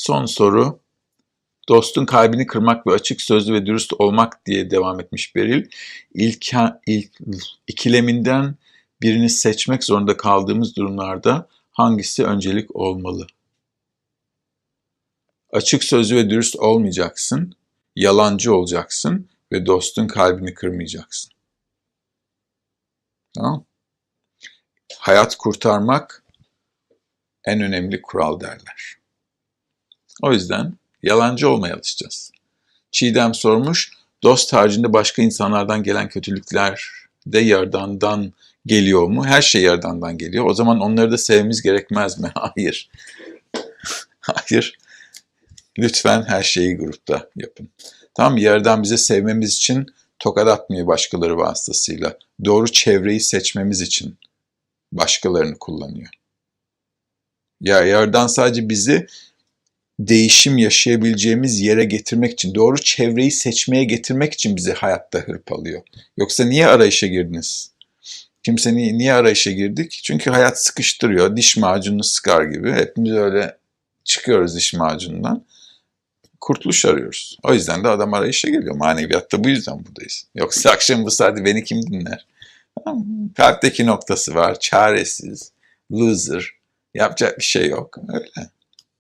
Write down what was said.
Son soru. Dostun kalbini kırmak ve açık sözlü ve dürüst olmak diye devam etmiş Beril. İlk, ilk, ikileminden birini seçmek zorunda kaldığımız durumlarda hangisi öncelik olmalı? Açık sözlü ve dürüst olmayacaksın, yalancı olacaksın ve dostun kalbini kırmayacaksın. Tamam? Hayat kurtarmak en önemli kural derler. O yüzden yalancı olmaya alışacağız. Çiğdem sormuş, dost haricinde başka insanlardan gelen kötülükler de yardandan geliyor mu? Her şey yardandan geliyor. O zaman onları da sevmemiz gerekmez mi? Hayır. Hayır. Lütfen her şeyi grupta yapın. Tamam yerden bize sevmemiz için tokat atmıyor başkaları vasıtasıyla. Doğru çevreyi seçmemiz için başkalarını kullanıyor. Ya yerden sadece bizi değişim yaşayabileceğimiz yere getirmek için, doğru çevreyi seçmeye getirmek için bizi hayatta hırpalıyor. Yoksa niye arayışa girdiniz? Kimse niye, niye arayışa girdik? Çünkü hayat sıkıştırıyor. Diş macununu sıkar gibi. Hepimiz öyle çıkıyoruz diş macunundan. Kurtuluş arıyoruz. O yüzden de adam arayışa geliyor. Maneviyatta bu yüzden buradayız. Yoksa akşam bu saatte beni kim dinler? Kalpteki noktası var. Çaresiz, loser. Yapacak bir şey yok. Öyle.